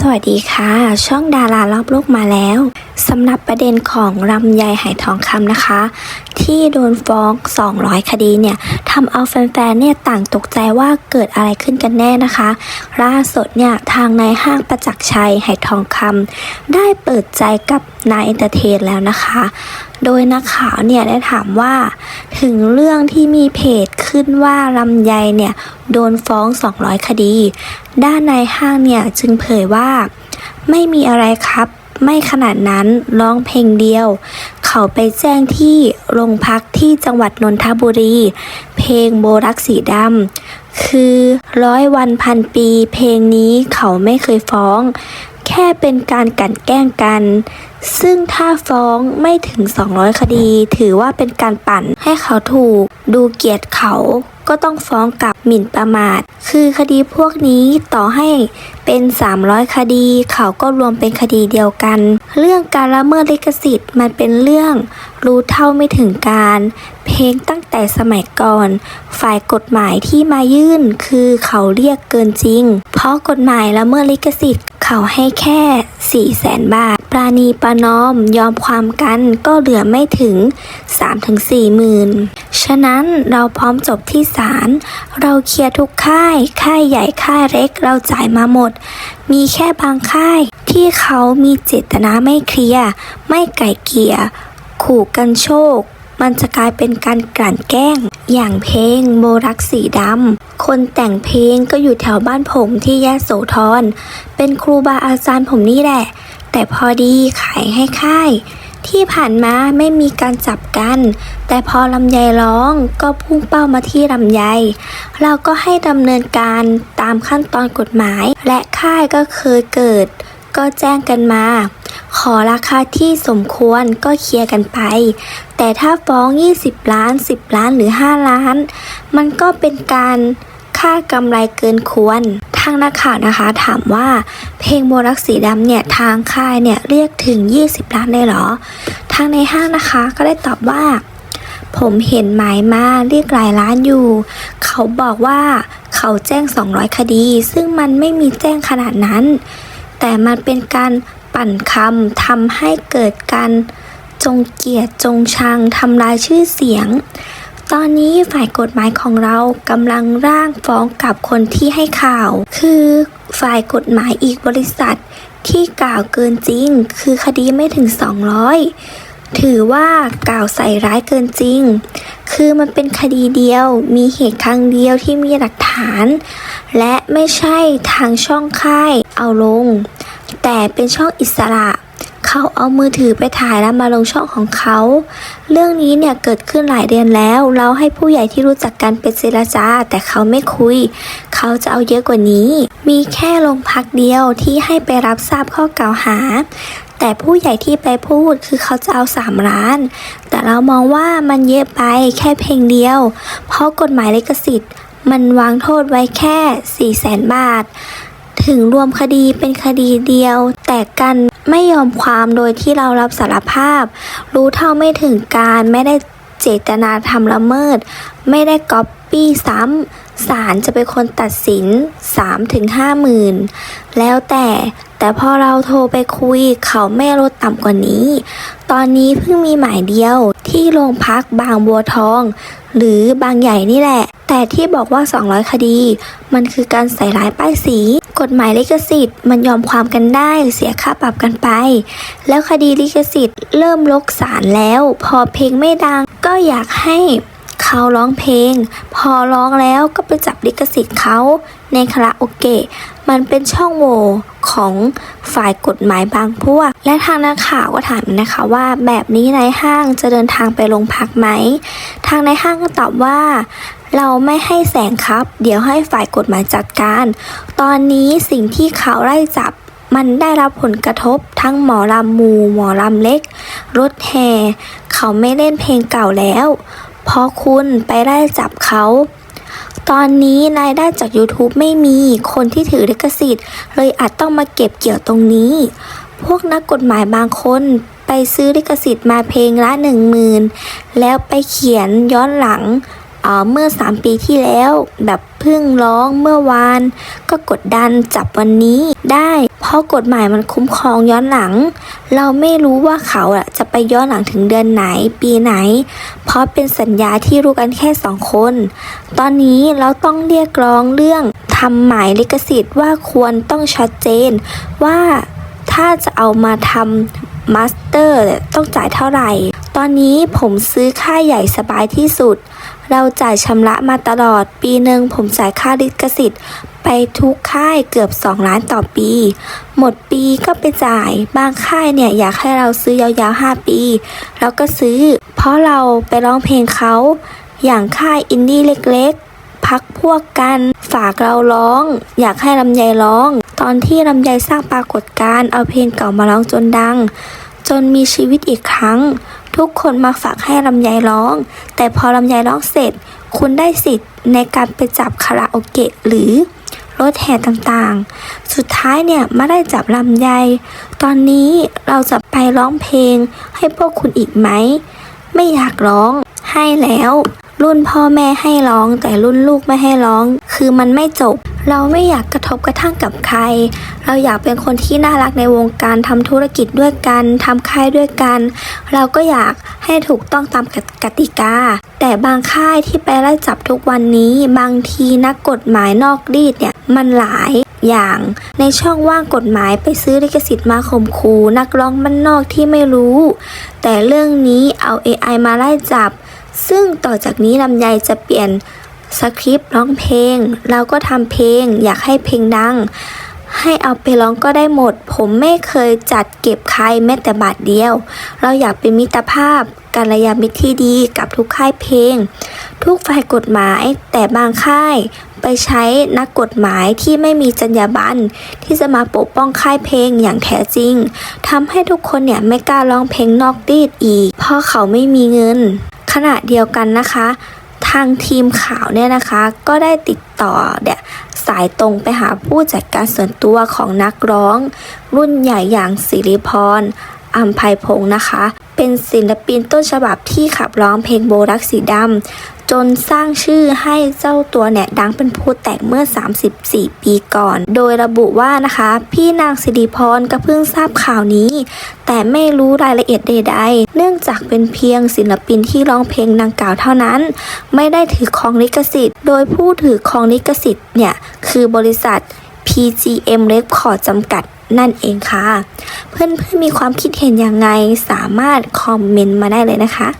สวัสดีค่ะ ช่องดารา รอบโลกมาแล้ว สำหรับประเด็นของลำไยไหทองคำนะคะ ที่โดนฟ้อง 200 คดีเนี่ยทำเอาแฟนๆเนี่ยต่างตกใจว่าเกิดอะไรขึ้นกันแน่นะคะล่าสุดเนี่ยทางนายห้างประจักษ์ชัยไหทองคำได้เปิดใจกับนายเอนเตอร์เทนแล้วนะคะ โดยนักข่าวเนี่ยได้ถามว่า ถึงเรื่องที่มีเพจขึ้นว่าลำไยเนี่ยโดนฟ้อง 200 คดี ด้านนายห้างเนี่ยจึงเผยว่า ไม่มีอะไรครับ ไม่ขนาดนั้นร้องเพลงเดียว เขาไปแจ้งที่โรงพักที่จังหวัดนนทบุรี เพลงโบรักสีดำคือร้อยวันพันปี เพลงนี้เขาไม่เคยฟ้อง แค่เป็นการกันแกล้งกัน ซึ่งถ้าฟ้องไม่ถึง 200 คดี ถือว่าเป็นการปั่นให้เขาถูกดูเกียรติเขา ก็ต้องฟ้องกลับหมิ่นประมาท คือคดีพวกนี้ต่อให้เป็น 300 คดี เขาก็รวมเป็นคดีเดียวกัน เรื่องการละเมิดลิขสิทธิ์มันเป็นเรื่องรู้เท่าไม่ถึงการ เพลงตั้งแต่สมัยก่อน ฝ่ายกฎหมายที่มายื่นคือเขาเรียกเกินจริง เพราะกฎหมายละเมิดลิขสิทธิ์ เขาให้แค่4แสนบาท ปราณีประนอมยอมความกันก็เหลือไม่ถึง 3-4หมื่นฉะนั้นเราพร้อมจบที่ศาลเราเคลียร์ทุกค่าย ค่ายใหญ่ค่ายเล็กเราจ่ายมาหมด มีแค่บางค่ายที่เขามีเจตนาไม่เคลียร์ไม่ไก่เกลี่ยขู่กันโชค มันจะกลายเป็นการกลั่นแกล้ง อย่างเพลงโบรักสีดำคนแต่งเพลงก็อยู่แถวบ้านผมที่ยะโสธรเป็นครูบาอาจารย์ผมนี่แหละ แต่พอดีขายให้ค่าย ที่ผ่านมาไม่มีการจับกัน แต่พอลำไยร้องก็พุ่งเป้ามาที่ลำไย เราก็ให้ดำเนินการตามขั้นตอนกฎหมาย และค่ายก็เคยเกิด ก็แจ้งกันมา ขอราคาที่สมควรก็เคลียร์กันไป แต่ถ้าฟ้อง 20 ล้าน 10 ล้านหรือ 5 ล้าน มันก็เป็นการค่ากำไรเกินควร ทางนักข่าวนะคะถามว่า เพลงโบรักสีดำเนี่ยทางค่ายเนี่ยเรียกถึง 20 ล้านได้เหรอ ทางในห้างนะคะก็ได้ตอบว่า ผมเห็นหมายมาเรียกหลายล้านอยู่ เขาบอกว่าเขาแจ้ง 200 คดี ซึ่งมันไม่มีแจ้งขนาดนั้น แต่มันเป็นการปั่นคำทำให้เกิดการจงเกียดจงชังทำลายชื่อเสียง ตอนนี้ฝ่ายกฎหมายของเรากำลังร่างฟ้องกับคนที่ให้ข่าว คือฝ่ายกฎหมายอีกบริษัทที่กล่าวเกินจริง คือคดีไม่ถึง 200 ถือว่ากล่าวใส่ร้ายเกินจริง คือมันเป็นคดีเดียว มีเหตุครั้งเดียวที่มีหลักฐาน และไม่ใช่ทางช่องค่าย เอาลง แต่เป็นช่องอิสระ เขาเอามือถือไปถ่ายแล้วมาลงช่องของเขา เรื่องนี้เนี่ยเกิดขึ้นหลายเดือนแล้ว เราให้ผู้ใหญ่ที่รู้จักกันเป็นเจรจา แต่เขาไม่คุย เขาจะเอาเยอะกว่านี้ มีแค่โรงพักเดียวที่ให้ไปรับทราบข้อกล่าวหาแต่ผู้ใหญ่ที่ไปพูดคือเขาจะเอาสามล้าน แต่เรามองว่ามันเยอะไปแค่เพลงเดียว เพราะกฎหมายลิขสิทธิ์ มันวางโทษไว้แค่ 4 0 0แสนบาท ถึงรวมคดีเป็นคดีเดียว แต่กันไม่ยอมความโดยที่เรารับสารภาพ รู้เท่าไม่ถึงการไม่ได้เจตนาทำละเมิด ไม่ได้ก๊อปปี้ซ้ำศาลจะเป็นคนตัดสิน 3-5หมื่นแล้วแต่แต่พอเราโทรไปคุยเขาไม่ลดต่ำกว่านี้ ตอนนี้เพิ่งมีหมายเดียวที่โรงพักบางบัวทอง หรือบางใหญ่นี่แหละ แต่ที่บอกว่า 200 คดี มันคือการใส่ร้ายป้ายสี กฎหมายลิขสิทธิ์ มันยอมความกันได้เสียค่าปรับกันไป แล้วคดีลิขสิทธิ์เริ่มลกศาลแล้ว พอเพลงไม่ดังก็อยากให้เขาร้องเพลง พอร้องแล้วก็ไปจับลิขสิทธิ์เขาในคาราโอเกะ มันเป็นช่องโหว่ของฝ่ายกฎหมายบางพวก และทางนักข่าวก็ถามนะคะว่าแบบนี้นายห้างจะเดินทางไปโรงพักไหม ทางนายห้างก็ตอบว่า เราไม่ให้แสงครับ เดี๋ยวให้ฝ่ายกฎหมายจัดการ ตอนนี้สิ่งที่เขาไล่จับมันได้รับผลกระทบทั้งหมอลำมู หมอลำเล็ก รถแห่เขาไม่เล่นเพลงเก่าแล้ว เพราะคุณไปไล่จับเขา ตอนนี้รายได้จาก YouTube ไม่มีคนที่ถือลิขสิทธิ์ เลยอาจต้องมาเก็บเกี่ยวตรงนี้ พวกนักกฎหมายบางคนไปซื้อลิขสิทธิ์มาเพลงละหนึ่งหมื่นแล้วไปเขียนย้อนหลังเเมื่อ 3 ปีที่แล้ว แบบเพิ่งร้องเมื่อวาน ก็กดดันจับวันนี้ได้ เพราะกฎหมายมันคุ้มครองย้อนหลัง เราไม่รู้ว่าเขาจะไปย้อนหลังถึงเดือนไหน ปีไหน เพราะเป็นสัญญาที่รู้กันแค่สองคน ตอนนี้เราต้องเรียกร้องเรื่องทำหมายลิขสิทธิ์ว่าควรต้องชัดเจน ว่าถ้าจะเอามาทำมาสเตอร์ต้องจ่ายเท่าไหร่ ตอนนี้ผมซื้อค่าใหญ่สบายที่สุดเราจ่ายชำระมาตลอดปีหนึ่งผมจ่ายค่าลิขสิทธิ์ ไปทุกค่ายเกือบ 2 ล้านต่อปี หมดปีก็ไปจ่าย บางค่ายเนี่ยอยากให้เราซื้อยาวๆ 5 ปี เราก็ซื้อ เพราะเราไปร้องเพลงเขา อย่างค่ายอินดี้เล็กๆ พักพวกกัน ฝากเราร้อง อยากให้ลำไยร้อง ตอนที่ลำไยสร้างปรากฏการณ์เอาเพลงเก่ามาร้องจนดัง จนมีชีวิตอีกครั้ง ทุกคนมาฝากให้ลำไยร้อง แต่พอลำไยร้องเสร็จ คุณได้สิทธิ์ในการไปจับคาราโอเกะหรือ รถแห่ต่างๆ สุดท้ายเนี่ยไม่ได้จับลำไย ตอนนี้เราจะไปร้องเพลงให้พวกคุณอีกไหม ไม่อยากร้องให้แล้ว รุ่นพ่อแม่ให้ร้องแต่รุ่นลูกไม่ให้ร้อง คือมันไม่จบ เราไม่อยากกระทบกระทั่งกับใคร เราอยากเป็นคนที่น่ารักในวงการทำธุรกิจด้วยกันทำค่ายด้วยกัน เราก็อยากให้ถูกต้องตามกติกา แต่บางค่ายที่ไปไล่จับทุกวันนี้ บางทีนักกฎหมายนอกรีดเนี่ยมันหลายอย่างในช่องว่างกฎหมายไปซื้อลิขสิทธิ์มาข่มขู่นักร้องบ้านนอกที่ไม่รู้ แต่เรื่องนี้เอา AI มาไล่จับ ซึ่งต่อจากนี้ลำไยจะเปลี่ยน สคริปต์ร้องเพลง เราก็ทำเพลง อยากให้เพลงดัง ให้เอาไปร้องก็ได้หมด ผมไม่เคยจัดเก็บใครแม้แต่บาทเดียว เราอยากเป็นมิตรภาพกัลยาณมิตรที่ดีกับทุกค่ายเพลง ทุกฝ่ายกฎหมายแต่บางค่ายไปใช้นักกฎหมายที่ไม่มีจรรยาบรรณที่จะมาปกป้องค่ายเพลงอย่างแท้จริงทำให้ทุกคนเนี่ยไม่กล้าร้องเพลงนอกดีดอีก เพราะเขาไม่มีเงิน ขณะเดียวกันนะคะ ทางทีมข่าวเนี่ยนะคะก็ได้ติดต่อเนี่ยสายตรงไปหาผู้จัดการส่วนตัวของนักร้อง รุ่นใหญ่อย่างสิริพร อัมภัยพงศ์นะคะ เป็นศิลปินต้นฉบับที่ขับร้องเพลงโบรักสีดำจนสร้างชื่อให้เจ้าตัวเนี่ยดังเป็นผู้แตกเมื่อ 34 ปีก่อน โดยระบุว่านะคะ พี่นางสิริพรก็เพิ่งทราบข่าวนี้ แต่ไม่รู้รายละเอียดใดๆ เนื่องจากเป็นเพียงศิลปินที่ร้องเพลงดังกล่าวเท่านั้น ไม่ได้ถือครองลิขสิทธิ์ โดยผู้ถือครองลิขสิทธิ์เนี่ยคือบริษัท PGM Record จำกัดนั่นเองค่ะ เพื่อนๆมีความคิดเห็นยังไงสามารถคอมเมนต์มาได้เลยนะคะ